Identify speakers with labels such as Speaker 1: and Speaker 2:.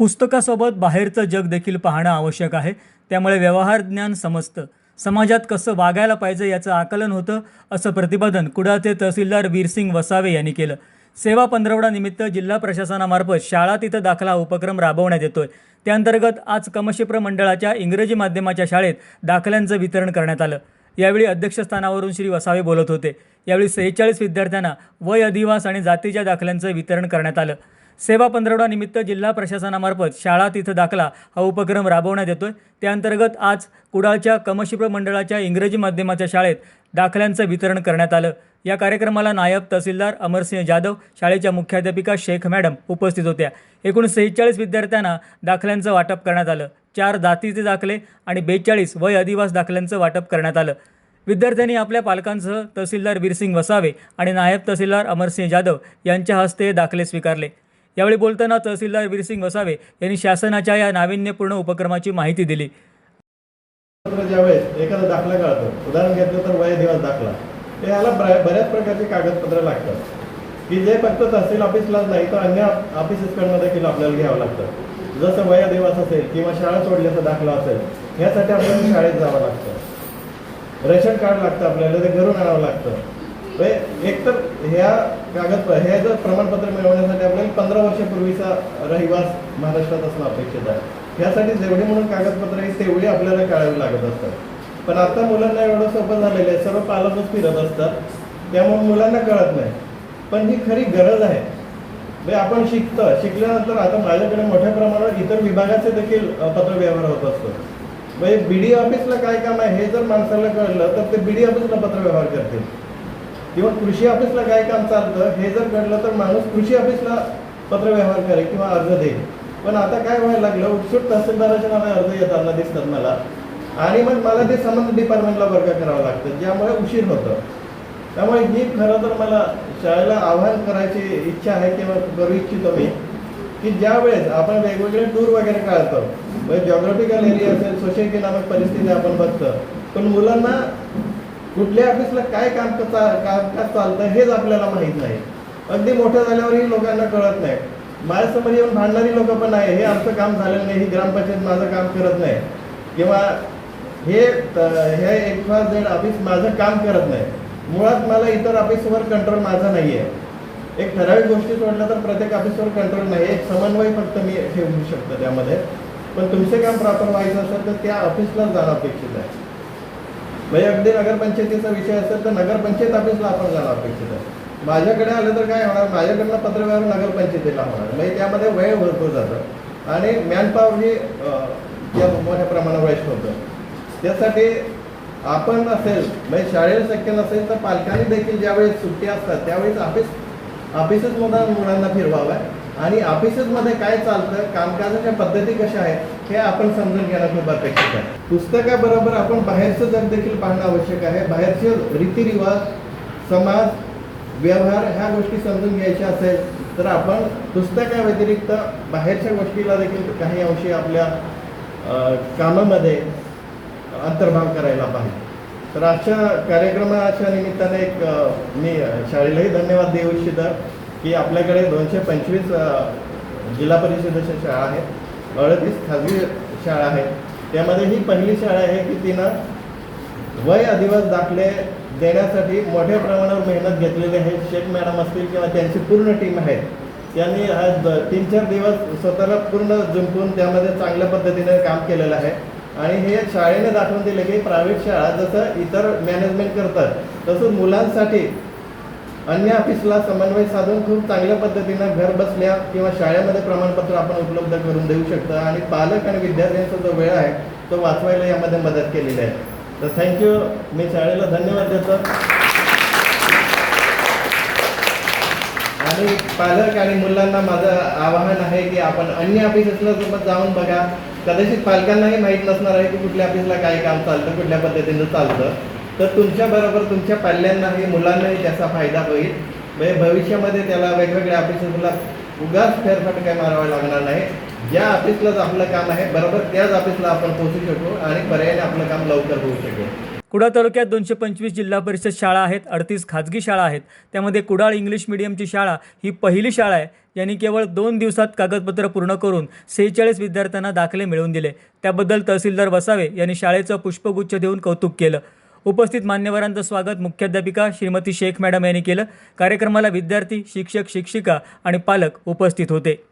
Speaker 1: पुस्तकासोबत बाहेरचं जग देखील पाहणं आवश्यक आहे. त्यामुळे व्यवहार ज्ञान समजतं. समाजात कसं वागायला पाहिजे याचं आकलन होतं असं प्रतिपादन कुडाळचे तहसीलदार वीरसिंग वसावे यांनी केलं. सेवा पंधरवडा निमित्त जिल्हा प्रशासनामार्फत शाळा तिथं दाखला उपक्रम राबवण्यात येतोय. त्याअंतर्गत आज कमशिप्र मंडळाच्या इंग्रजी माध्यमाच्या शाळेत दाखल्यांचं वितरण करण्यात आलं. यावेळी अध्यक्षस्थानावरून श्री वसावे बोलत होते. यावेळी सेहेचाळीस विद्यार्थ्यांना वय अधिवास आणि जातीच्या दाखल्यांचं वितरण करण्यात आलं. सेवा पंधरवडा निमित्त जिल्हा प्रशासनामार्फत शाळा तिथं दाखला हा उपक्रम राबवण्यात येतो आहे त्याअंतर्गत आज कुडाळच्या कमशिप्र मंडळाच्या इंग्रजी माध्यमाच्या शाळेत दाखल्यांचं वितरण करण्यात आलं. या कार्यक्रमाला नायब तहसीलदार अमरसिंह जाधव शाळेच्या मुख्याध्यापिका शेख मॅडम उपस्थित होत्या. एकूण सेहेचाळीस विद्यार्थ्यांना दाखल्यांचं वाटप करण्यात आलं. चार जातीचे दाखले आणि बेचाळीस वय अधिवास दाखल्यांचं वाटप करण्यात आलं. विद्यार्थ्यांनी आपल्या पालकांसह तहसीलदार वीरसिंग वसावे आणि नायब तहसीलदार अमरसिंह जाधव यांच्या हस्ते हे दाखले स्वीकारले. यावेळी बोलताना तहसीलदार वीरसिंग वसावे यांनी शासनाच्या या नाविन्यपूर्ण उपक्रमाची माहिती दिली.
Speaker 2: ज्यावेळेस एखादा दाखला काढतो उदाहरण घेतलं तर वय दिवस दाखला याला ह्याला बऱ्याच प्रकारची कागदपत्र लागतात. की जे फक्त तहसील ऑफिसलाच नाही तर अन्य ऑफिसेसकडनं देखील आपल्याला घ्यावं लागतं. जसं वय दिवस असेल किंवा शाळा सोडल्याचा दाखला असेल यासाठी आपल्याला शाळेत जावं लागतं. रेशन कार्ड लागतं आपल्याला ते घरून आणावं लागतं. म्हणजे एक तर ह्या कागद हे जर प्रमाणपत्र मिळवण्यासाठी आपल्याला पंधरा वर्षापूर्वीचा रहिवास महाराष्ट्रात असणं अपेक्षित आहे. ह्यासाठी जेवढी म्हणून कागदपत्र आहे तेवढी आपल्याला काढावे लागत असतात. पण आता मुलांना एवढं सोपं झालेलं आहे सर्व पालकच फिरत असतात. त्यामुळे मुलांना कळत नाही. पण ही खरी गरज आहे. म्हणजे आपण शिकतं शिकल्यानंतर आता माझ्याकडे मोठ्या प्रमाणावर इतर विभागाचे देखील पत्रव्यवहार होत असतो म्हणजे बी डी ऑफिसला काय काम आहे हे जर माणसाला कळलं तर ते बी डी ऑफिसला पत्रव्यवहार करतील. किंवा कृषी ऑफिसला काय काम चालतं हे जर घडलं तर माणूस कृषी ऑफिसला पत्रव्यवहार करेल किंवा अर्ज देईल. पण आता काय व्हायला लागलं उत्सुक तहसीलदाराच्या नावे अर्ज येताना दिसतात मला. आणि मग मला ते संबंधित डिपार्टमेंटला वर्ग करावं लागतं ज्यामुळे उशीर होतं. त्यामुळे ही खरं तर मला शाळेला आव्हान करायची इच्छा आहे किंवा करू इच्छितो मी की ज्या वेळेस आपण वेगवेगळे टूर वगैरे काढतो म्हणजे जॉग्राफिकल एरिया असेल सोशल इकॉनॉमिक परिस्थिती आपण बघतो पण मुलांना कुठल्या ऑफिसला काय काम कामकाज चालतं हेच आपल्याला माहीत नाही. अगदी मोठं झाल्यावरही लोकांना कळत नाही. माझ्यासमोर येऊन भांडणारी लोक पण आहे. हे आमचं काम झालेलं नाही. ही ग्रामपंचायत माझं काम करत नाही. किंवा हे हे एक्स वाय झेड ऑफिस माझं काम करत नाही. मुळात मला इतर ऑफिसवर कंट्रोल माझा नाही आहे एक ठराविक गोष्टी सोडल्या तर प्रत्येक ऑफिसवर कंट्रोल नाही. एक समन्वय फक्त मी ठेवू शकतो त्यामध्ये. पण तुमचे काम प्रॉपर व्हायचं असेल तर त्या ऑफिसलाच जाणं अपेक्षित आहे. म्हणजे अगदी नगरपंचायतीचा विषय असेल तर नगरपंचायत ऑफिसला आपण जाणं अपेक्षित आहे. माझ्याकडे आलं तर काय होणार? माझ्याकडनं पत्रव्यवहार नगरपंचायतीला होणार. म्हणजे त्यामध्ये वेळ भरपूर जातं. आणि मॅनपावर हे या मोठ्या प्रमाणावर वेस्ट होतं. त्यासाठी आपण असेल म्हणजे शाळेला शक्य नसेल तर पालकांनी देखील ज्यावेळेस सुट्टी असतात त्यावेळेस ऑफिस ऑफिसच मुलांना मुलांना फिरवावं. आणि ऑफिसेसमध्ये काय चालतं कामकाजाच्या पद्धती कशा आहेत हे आपण समजून घेणं खूप अपेक्षित आहे. पुस्तकाबरोबर आपण बाहेरचं जग देखील पाहणं आवश्यक आहे. बाहेरचे रीतिरिवाज समाज व्यवहार ह्या गोष्टी समजून घ्यायच्या असेल तर आपण पुस्तकाव्यतिरिक्त बाहेरच्या गोष्टीला देखील काही अंशी आपल्या कामामध्ये अंतर्भाव करायला पाहिजे. तर आजच्या कार्यक्रमाच्या निमित्ताने एक मी शाळेलाही धन्यवाद देऊ इच्छितं. की आपल्याकडे दोनशे पंचवीस जिल्हा परिषदेच्या शाळा आहेत. अडतीस खाजगी शाळा आहेत. त्यामध्ये ही पहिली शाळा आहे की तिनं वय अधिवास दाखले देण्यासाठी मोठ्या प्रमाणावर मेहनत घेतलेली आहे. शेख मॅडम असतील किंवा त्यांची पूर्ण टीम आहे. त्यांनी आज द- तीन चार दिवस स्वतःला पूर्ण जुंपून त्यामध्ये चांगल्या पद्धतीने काम केलेलं आहे. आणि हे शाळेने दाखवून दिले की प्रायव्हेट शाळा जसं इतर मॅनेजमेंट करतात तसं मुलांसाठी अन्य ऑफिसला समन्वय साधून खूप चांगल्या पद्धतीनं घर बसल्या किंवा शाळेमध्ये प्रमाणपत्र आपण उपलब्ध करून देऊ शकतो. आणि पालक आणि विद्यार्थ्यांचा जो वेळ आहे तो वाचवायला यामध्ये मदत केलेली आहे. तर थँक्यू मी शाळेला धन्यवाद देतो. आणि पालक आणि मुलांना माझं आवाहन आहे की आपण अन्य ऑफिसेसला सोबत जाऊन बघा. कदाचित पालकांनाही माहीत नसणार आहे की कुठल्या ऑफिसला काय काम चालतं कुठल्या पद्धतीनं चालतं. तर तुमच्याबरोबर तुमच्या पाल्यांनाही मुलांनाही त्याचा फायदा होईल. म्हणजे भविष्यामध्ये त्याला वेगवेगळ्या ऑफिसेसला उगाच फेरफटका मारावा लागणार नाही. ज्या ऑफिसलाच आपलं काम आहे बरोबर त्याच ऑफिसला आपण पोहोचू शकू आणि पर्यायाने आपलं काम लवकर होऊ शकेल.
Speaker 1: कुडाळ तालुक्यात दोनशे पंचवीस जिल्हा परिषद शाळा आहेत अडतीस खाजगी शाळा आहेत. त्यामध्ये कुडाळ इंग्लिश मिडियमची शाळा ही पहिली शाळा आहे. यांनी केवळ दोन दिवसात कागदपत्र पूर्ण करून सेहेचाळीस विद्यार्थ्यांना दाखले मिळवून दिले. त्याबद्दल तहसीलदार वसावे यांनी शाळेचं पुष्पगुच्छ देऊन कौतुक केलं. उपस्थित मान्यवरांचं स्वागत मुख्याध्यापिका श्रीमती शेख मॅडम यांनी केलं. कार्यक्रमाला विद्यार्थी शिक्षक शिक्षिका आणि पालक उपस्थित होते.